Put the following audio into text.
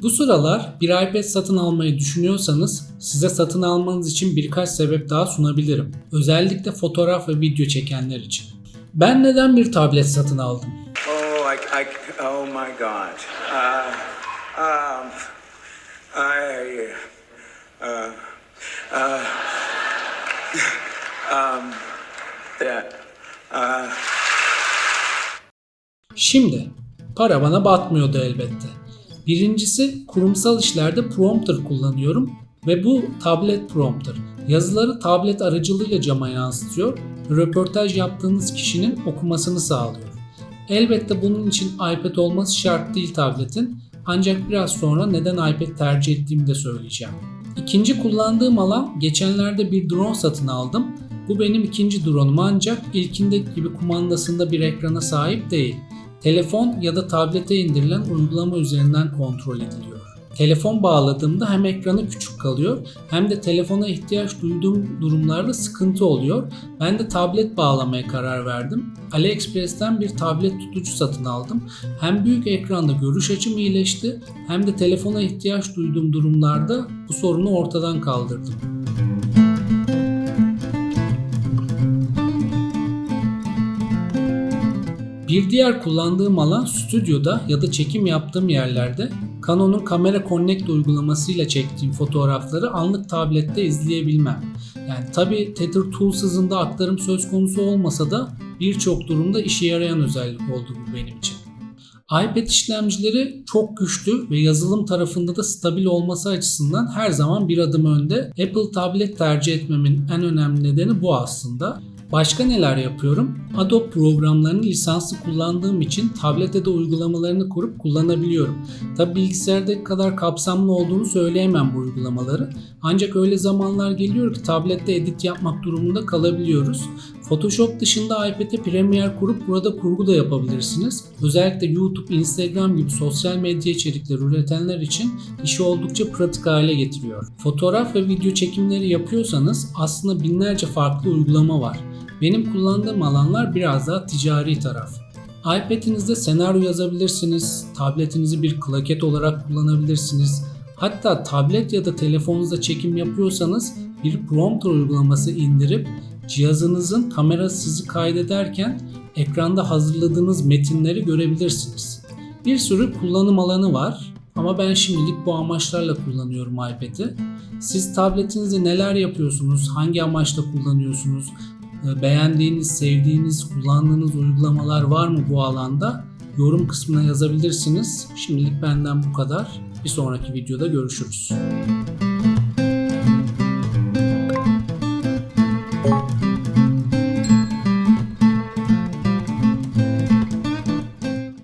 Bu sıralar bir iPad satın almayı düşünüyorsanız size satın almanız için birkaç sebep daha sunabilirim. Özellikle fotoğraf ve video çekenler için. Ben neden bir tablet satın aldım? Oh, I, I, oh my God. Uh, um, I, uh, uh, um, that, uh, Şimdi para bana batmıyordu elbette. Birincisi kurumsal işlerde prompter kullanıyorum ve bu tablet prompter. Yazıları tablet aracılığıyla cama yansıtıyor röportaj yaptığınız kişinin okumasını sağlıyor. Elbette bunun için iPad olması şart değil tabletin ancak biraz sonra neden iPad tercih ettiğimi de söyleyeceğim. İkinci kullandığım alan geçenlerde bir drone satın aldım. Bu benim ikinci drone'um ancak ilkindeki gibi kumandasında bir ekrana sahip değil. Telefon ya da tablete indirilen uygulama üzerinden kontrol ediliyor. Telefon bağladığımda hem ekranı küçük kalıyor hem de telefona ihtiyaç duyduğum durumlarda sıkıntı oluyor. Ben de tablet bağlamaya karar verdim. AliExpress'ten bir tablet tutucu satın aldım. Hem büyük ekranda görüş açım iyileşti hem de telefona ihtiyaç duyduğum durumlarda bu sorunu ortadan kaldırdım. Bir diğer kullandığım alan stüdyoda ya da çekim yaptığım yerlerde Canon'un Camera Connect uygulamasıyla çektiğim fotoğrafları anlık tablette izleyebilmem. Yani tabi Tether Tools hızında aktarım söz konusu olmasa da birçok durumda işe yarayan özellik oldu bu benim için. iPad işlemcileri çok güçlü ve yazılım tarafında da stabil olması açısından her zaman bir adım önde. Apple tablet tercih etmemin en önemli nedeni bu aslında. Başka neler yapıyorum? Adobe programlarını lisanslı kullandığım için tablete de uygulamalarını kurup kullanabiliyorum. Tabi bilgisayardaki kadar kapsamlı olduğunu söyleyemem bu uygulamaları. Ancak öyle zamanlar geliyor ki tablette edit yapmak durumunda kalabiliyoruz. Photoshop dışında iPad'e Premiere kurup burada kurgu da yapabilirsiniz. Özellikle YouTube, Instagram gibi sosyal medya içerikleri üretenler için işi oldukça pratik hale getiriyor. Fotoğraf ve video çekimleri yapıyorsanız aslında binlerce farklı uygulama var. Benim kullandığım alanlar biraz daha ticari taraf. iPad'inizde senaryo yazabilirsiniz, tabletinizi bir klaket olarak kullanabilirsiniz. Hatta tablet ya da telefonunuzda çekim yapıyorsanız bir prompter uygulaması indirip cihazınızın kamerası sizi kaydederken ekranda hazırladığınız metinleri görebilirsiniz. Bir sürü kullanım alanı var ama ben şimdilik bu amaçlarla kullanıyorum iPad'i. Siz tabletinizde neler yapıyorsunuz, hangi amaçla kullanıyorsunuz, beğendiğiniz, sevdiğiniz, kullandığınız uygulamalar var mı bu alanda? Yorum kısmına yazabilirsiniz. Şimdilik benden bu kadar. Bir sonraki videoda görüşürüz.